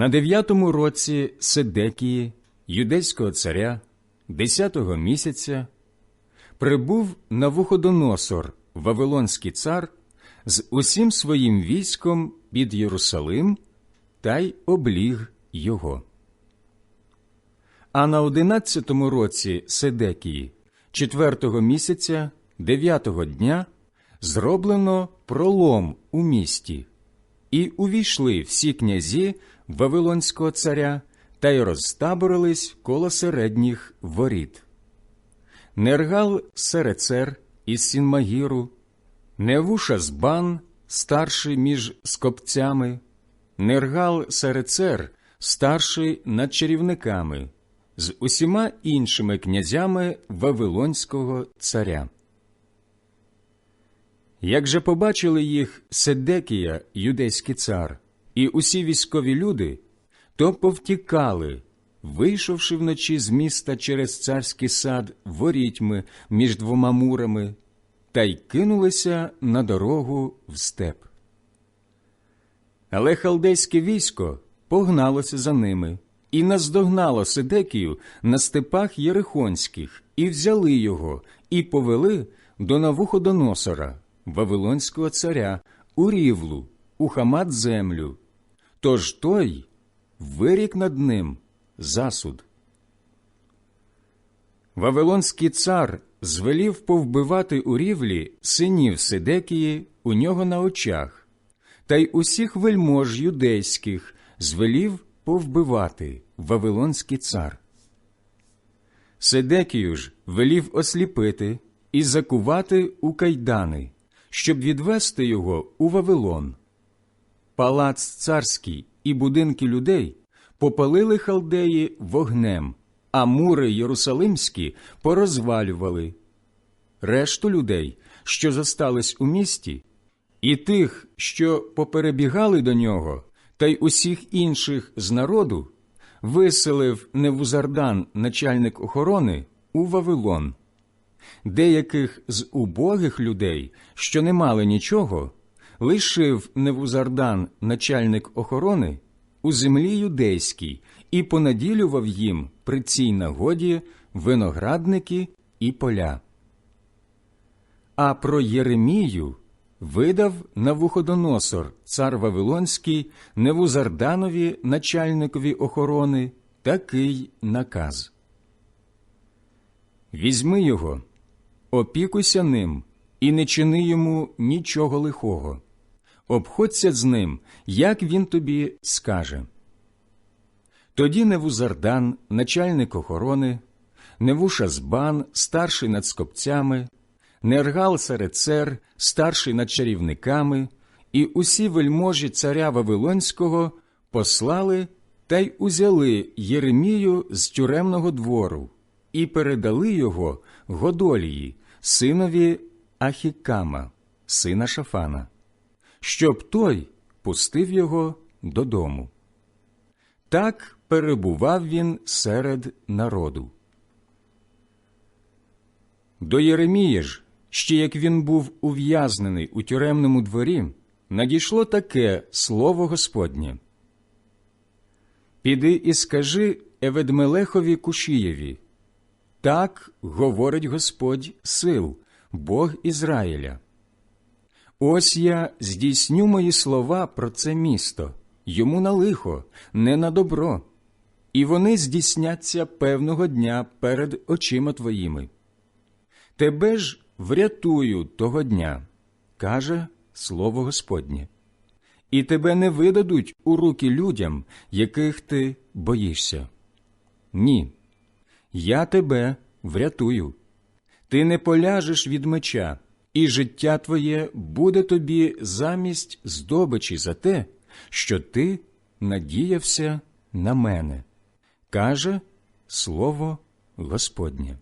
На дев'ятому році Седекії, юдейського царя, десятого місяця, прибув Навуходоносор, Вавилонський цар, з усім своїм військом під Єрусалим та й обліг його. А на одинадцятому році Седекії, четвертого місяця, дев'ятого дня, зроблено пролом у місті, і увійшли всі князі Вавилонського царя та й розтаборились коло середніх воріт. Нергал Серецер із Сінмагіру, Невуша Збан, старший між скопцями, Нергал Серецер, старший над чарівниками, з усіма іншими князями Вавилонського царя. Як же побачили їх Седекія, юдейський цар, і усі військові люди, то повтікали, вийшовши вночі з міста через царський сад ворітьми між двома мурами, та й кинулися на дорогу в степ. Але халдейське військо погналося за ними і наздогнало Седекію на степах Єрихонських, і взяли його, і повели до Навуходоносора, Вавилонського царя, у рівлу, у хамат землю. Тож той вирік над ним засуд. Вавилонський цар звелів повбивати у рівлі синів Сидекії у нього на очах, та й усіх вельмож юдейських звелів повбивати Вавилонський цар. Седекію ж велів осліпити і закувати у кайдани, щоб відвести його у Вавилон. Палац царський і будинки людей попалили халдеї вогнем, а мури Єрусалимські порозвалювали. Решту людей, що зостались у місті, і тих, що поперебігали до нього, та й усіх інших з народу, виселив Невузардан, начальник охорони, у Вавилон. Деяких з убогих людей, що не мали нічого, лишив Невузардан, начальник охорони, у землі юдейській і понаділював їм при цій нагоді виноградники і поля. А про Єремію видав Навуходоносор, цар Вавилонський, Невузарданові, начальникові охорони, такий наказ. Візьми його, опікуйся ним і не чини йому нічого лихого. Обходься з ним, як він тобі скаже. Тоді Невузардан, начальник охорони, Невушазбан, старший над скопцями, Нергал Сарецер, старший над чарівниками, і усі вельможі царя Вавилонського послали та й узяли Єремію з тюремного двору і передали його Годолії, синові Ахікама, сина Шафана, щоб той пустив його додому. Так перебував він серед народу. До Єремії ж, ще як він був ув'язнений у тюремному дворі, надійшло таке слово Господнє. Піди і скажи Еведмелехові Кушієві. Так говорить Господь сил, Бог Ізраїля. Ось я здійсню мої слова про це місто, йому на лихо, не на добро, і вони здійсняться певного дня перед очима твоїми. Тебе ж врятую того дня, каже слово Господнє, і тебе не видадуть у руки людям, яких ти боїшся. Ні, я тебе врятую. Ти не поляжеш від меча, і життя твоє буде тобі замість здобичі за те, що ти надіявся на мене, каже слово Господнє.